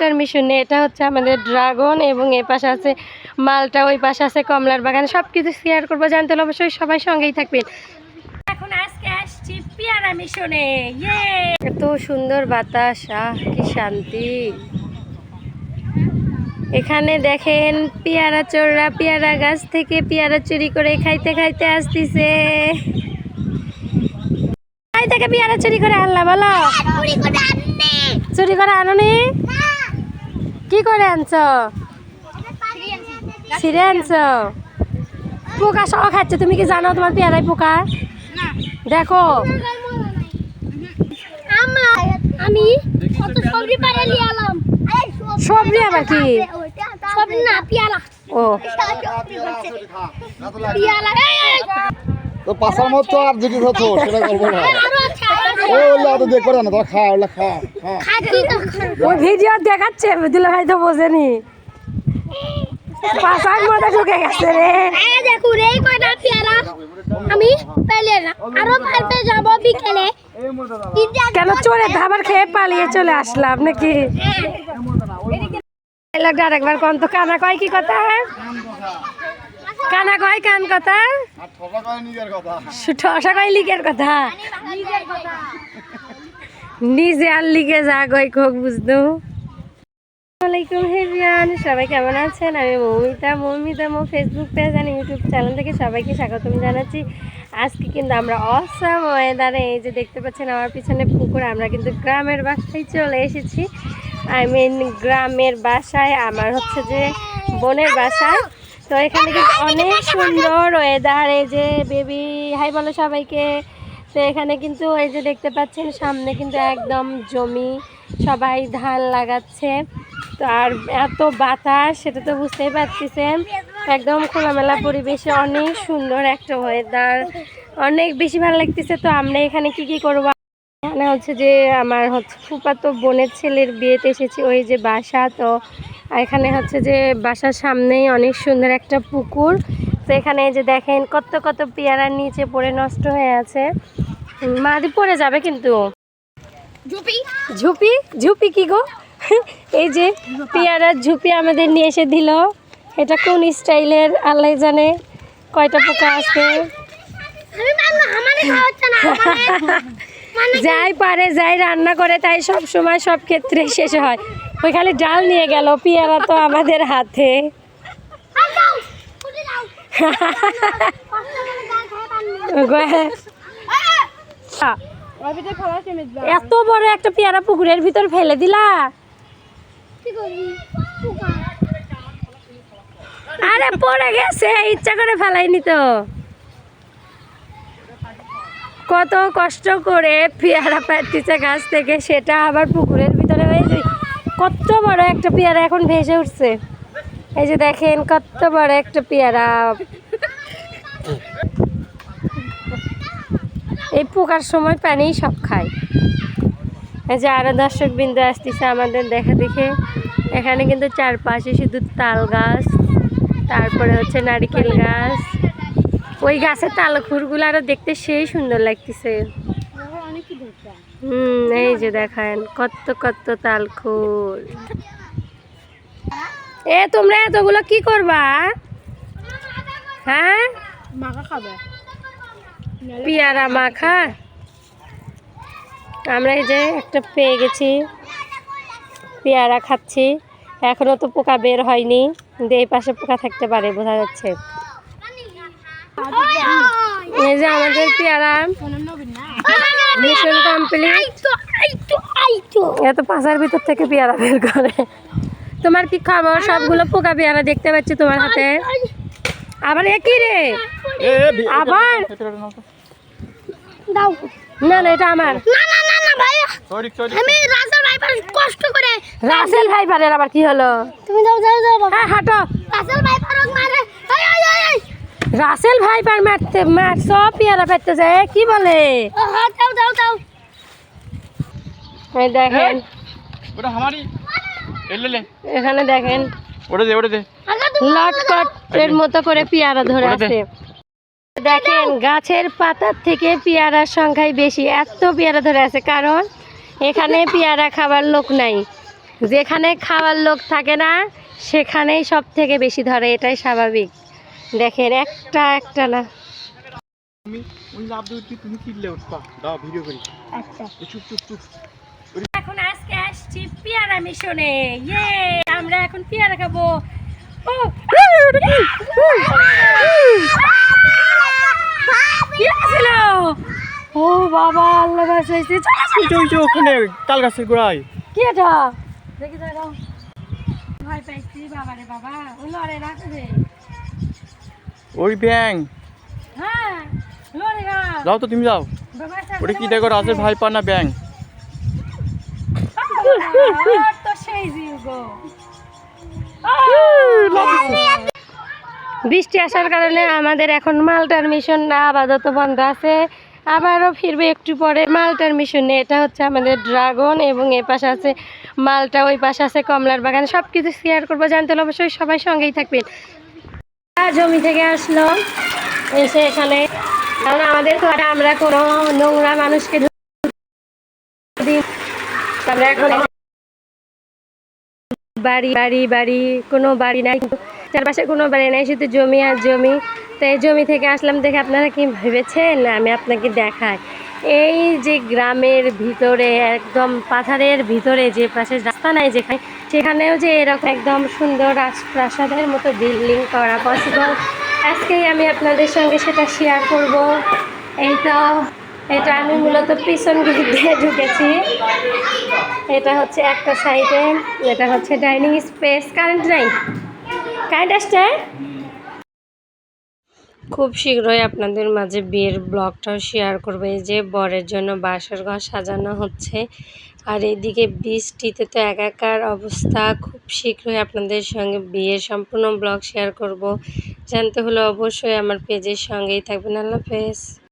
Water মিশনে এটা হচ্ছে আমাদের ড্রাগন এবং এ পাশে আছে মালটা ওই পাশে আছে কমলার বাগান। সব কিছু শেয়ার করব। জানতে হলে অবশ্যই সবাই সঙ্গেই থাকবেন। এখন আজকে আসছি পিয়ারা মিশনে এত সুন্দর বাতাস। আহ কি শান্তি। এখানে দেখেন পেয়ারা চোররা পেয়ারা গাছ থেকে পেয়ারা চুরি করে খাইতে খাইতে আসতিছে। থেকে পেয়ারা চুরি করে আনলা বলো। চুরি করে আনোনি? কি করে আনছো? ছিঁড়ে আনছো? পোকা সহ খাচ্ছে তুমি কি জানো তোমার পেয়ারায় পোকা? দেখো। আমি কত সবজি আবার কি? সবজি না পেয়ারা। ও। পেয়ারা। তো পাশার মতো আর জিজ্ঞেস হতো সেটা করব না। দেখ করে না খা খা ওই ভিডিও দেখাচ্ছে দিলে ভাই তো বোঝেনি। পাশার মধ্যে ঢুকে গেছে রে। এই দেখুন এই কয়টা পেয়ারা? আমি পেলে না আরও পারতে যাব বিকেলে। কেন চোরে ধাবার খেয়ে পালিয়ে চলে আসলাম নাকি? আরেকবার কোন তো কানা কয় কি কথা? কানা কয় কান কথা? ঠসা কয় লিগের কথা? নিজে আর লিগে যা গয় কোক বুঝতো আসসালামাইকুম হেভিয়ান। সবাই কেমন আছেন? আমি মৌমিতা। মৌমিতা মো ফেসবুক পেজ আর ইউটিউব চ্যানেল থেকে সবাইকে স্বাগতম জানাচ্ছি। আজকে কিন্তু আমরা অসাম ওয়েদারে এই যে দেখতে পাচ্ছেন আমার পিছনে পুকুর আমরা কিন্তু গ্রামের বাসায় চলে এসেছি। আই মিন গ্রামের বাসায় আমার হচ্ছে যে বোনের বাসায় তো এখানে কিন্তু অনেক সুন্দর ওয়েদার এই যে বেবি হাই বলো সবাইকে। তো এখানে কিন্তু এই যে দেখতে পাচ্ছেন সামনে কিন্তু একদম জমি সবাই ধান লাগাচ্ছে। তো আর এত বাতাস সেটা তো বুঝতেই পারতেছেন। একদম খোলামেলা পরিবেশে অনেক সুন্দর একটা ওয়েদার অনেক বেশি ভালো লাগতেছে। তো আমরা এখানে কি কি করব? এখানে হচ্ছে যে আমার হচ্ছে ফুপাতো বোনের ছেলের বিয়েতে এসেছি ওই যে বাসা। তো এখানে হচ্ছে যে বাসার সামনেই অনেক সুন্দর একটা পুকুর। তো এখানে যে দেখেন কত কত পেয়ারার নিচে পড়ে নষ্ট হয়ে আছে। মাদি পড়ে যাবে কিন্তু। ঝুপি। ঝুপি? ঝুপি কি গো? এই যে পেয়ারার ঝুপি আমাদের নিয়ে এসে দিল। এটা কোন স্টাইলের? আল্লাহ জানে। কয়টা পোকা আছে? যাই পারে যাই রান্না করে তাই সব সময় সব ক্ষেত্রে শেষ হয়। ওই খালি ডাল নিয়ে গেল, পেয়ারা তো আমাদের হাতে। এত বড় একটা পেয়ারা পুকুরের ভিতর ফেলে দিলা? আরে পড়ে গেছে, ইচ্ছা করে ফেলাইনি তো। কত কষ্ট করে পেয়ারা পাচ্ছিছে গাছ থেকে, সেটা আবার পুকুরের ভিতরে হয়ে কত বড় একটা পেয়ারা এখন ভেসে উঠছে। এই যে দেখেন কত বড় একটা পেয়ারা। এই পোকার সময় পানি সব খায়। এই যে আরও দর্শক বিন্দু আসতেছে আমাদের দেখা দেখে। এখানে কিন্তু চারপাশে শুধু তাল গাছ, তারপরে হচ্ছে নারকেল গাছ। ওই গাছের তালখুরগুলো আরও দেখতে সেই সুন্দর লাগতেছে। হুম এই যে দেখেন কত কত তালখুর এ তোমরা এতগুলো কি করবা? হ্যাঁ? মাখা খাবে। পেয়ারা মাখা? আমরা এই যে একটা পেয়ে গেছি। পেয়ারা খাচ্ছি। এখনও তো পোকা বের হয়নি। কিন্তু এই পাশে পোকা থাকতে পারে বোঝা যাচ্ছে। এই যে আমাদের পেয়ারা। মিশন কমপ্লিট এত পাশার ভিতর থেকে পেয়ারা বের করে। তোমার কি খবর? সবগুলো পোকা পেয়ারা দেখতে পাচ্ছি তোমার হাতে। আবার একই রে? আবার? দাও। না না এটা আমার। না না না না ভাই। Sorry sorry. আমি রাজার ভাইপার কষ্ট করে রাসেল আবার কি হলো? তুমি দাও দাও বাবা। হ্যাঁ হাঁটো। ভাইপার মারে এই এই এই এই রাসেল ভাই পার মারতে মার সব পেয়ারা পাইতে যায় কি বলে? দাও দাও দাও। এই দেখেন। ওটা আমারই। এলে লে এখানে দেখেন। ওটা দে ওটা দে। লটকট এর মতো করে পেয়ারা ধরে আছে। দেখেন গাছের পাতার থেকে পেয়ারার সংখ্যাই বেশি। এত পেয়ারা ধরে আছে কারণ এখানে পেয়ারা খাবার লোক নাই। যেখানে খাওয়ার লোক থাকে না সেখানেই সব থেকে বেশি ধরে এটাই স্বাভাবিক। দেখেন একটা একটা না। তুমি ওই লাভ দিতে তুমি কিনলে উঠবা দাও ভিডিও করি। আচ্ছা। চুপ চুপ চুপ। এখন আজকে আসছি পেয়ারা মিশনে। ইয়ে আমরা এখন পেয়ারা খাব। ও! ও বাবা আল্লাহ বাঁচাইছে। চলো, চলো। ওই ওখানে তাল গাছের গোড়ায়। কি এটা? দেখি দাঁড়াও ভয় পাইছি বাবা রে বাবা। ও লড়ে রাখবে ওই ব্যাং। হ্যাঁ যাও তো তুমি যাও। ওটা কি দেখো রাজের ভাই পা না ব্যাং? গো বৃষ্টি আসার কারণে আমাদের এখন মালটার মিশন না আপাতত বন্ধ আছে। আবারও ফিরবে একটু পরে। মালটার মিশনে এটা হচ্ছে আমাদের ড্রাগন এবং এ পাশে আছে মালটা ওই পাশে আছে কমলার বাগান। সব কিছু শেয়ার করব। জানতে হলে অবশ্যই সবাই সঙ্গেই থাকবেন। জমি থেকে আসলো। এসে এখানে, কারণ আমাদের ঘরে আমরা কোনো নোংরা মানুষকে বাড়ি বাড়ি বাড়ি, কোনো বাড়ি নাই চারপাশে কোনো বাড়ি নাই, শুধু জমি আর জমি। তো এই জমি থেকে আসলাম দেখে আপনারা কি ভেবেছেন? আমি আপনাকে দেখাই। এই যে গ্রামের ভিতরে, একদম পাথারের ভিতরে যে পাশে রাস্তা নাই যেখানে সেখানেও যে এরকম একদম সুন্দর রাজপ্রাসাদের মতো বিল্ডিং করা পসিবল আজকেই আমি আপনাদের সঙ্গে সেটা শেয়ার করব। এইটা এটা আমি মূলত পিছন গেট দিয়ে ঢুকেছি। এটা হচ্ছে একটা সাইডে এটা হচ্ছে ডাইনিং স্পেস কারেন্ট নাই? কারেন্ট আসছে? খুব শীঘ্রই আপনাদের মাঝে বিয়ের ব্লগটাও শেয়ার করবে। এই যে বরের জন্য বাসর ঘর সাজানো হচ্ছে। আর এদিকে বৃষ্টিতে তো একাকার অবস্থা। খুব শীঘ্রই আপনাদের সঙ্গে বিয়ের সম্পূর্ণ ব্লগ শেয়ার করব। জানতে হলে অবশ্যই আমার পেজের সঙ্গেই থাকবেন। আল্লাহ হাফেজ।